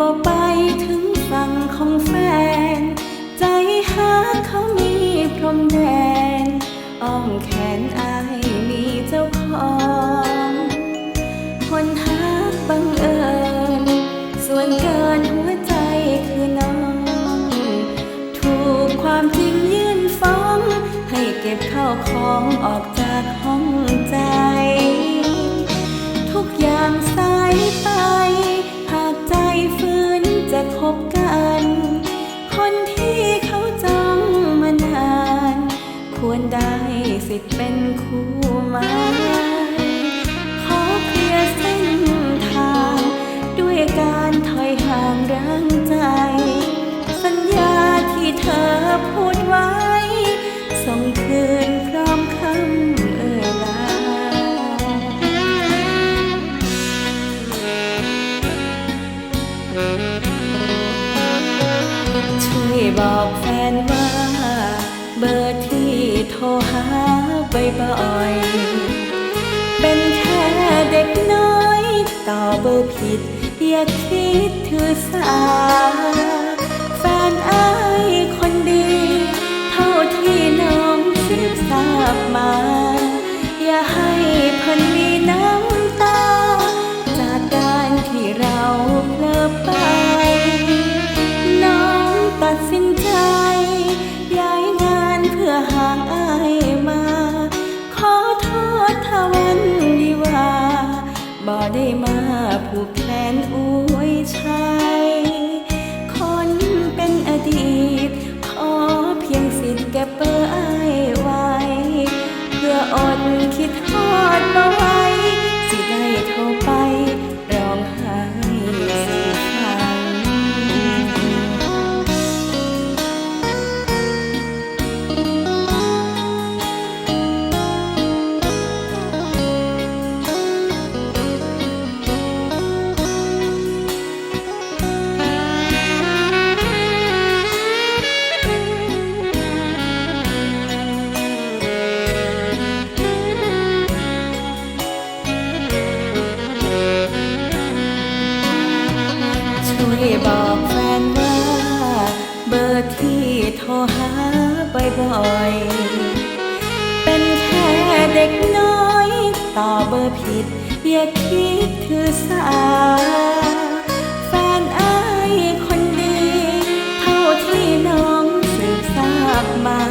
บ่ไปถึงฝั่งของแฟน ใจหาเขามีพรมแดน อ้อมแขนอายมีเจ้าของ คนหักบังเอิญ ส่วนเกินหัวใจคือน้อง ถูกความจริงยื่นฟ้อง ให้เก็บข้าวของออกจากห้องใจ ทุกอย่าง รได้สิทธิ์เป็นคู่หมายขอเคลียร์เส้นทาง ด้วยการถอยห่างร่างใจ สัญญาที่เธอพูดไว้ ส่งคืนพร้อมคำเอ่ยลาช่วยบอกแฟนว่า เบอร์ที่ โทรหาบ่อยๆเป็นแค่เด็กน้อย ต่อเบอร์ผิด อย่าคิดถือสา ได้มาผูกแขนอวยชัยคนเป็นอดีต ขอเพียงสิทธิ์เก็บเปอร์ ที่โทรหาบ่อยๆ เป็นแค่เด็กน้อย ต่อเบอร์ผิด อย่าคิดถือสา แฟนอายคนดี เท่าที่น้องสืบทราบมา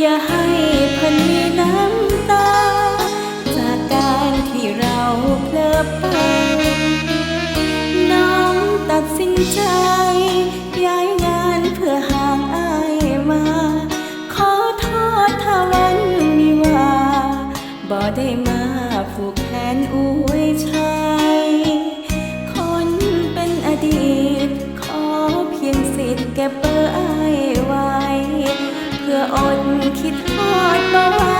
อย่าให้ ได้มาฝูกแขนอุ้ยชัยคนเป็นอดีต ขอเพียงสิทธิ์เก็บเบอร์ไอไว้ เพื่ออดคิดทอดบ่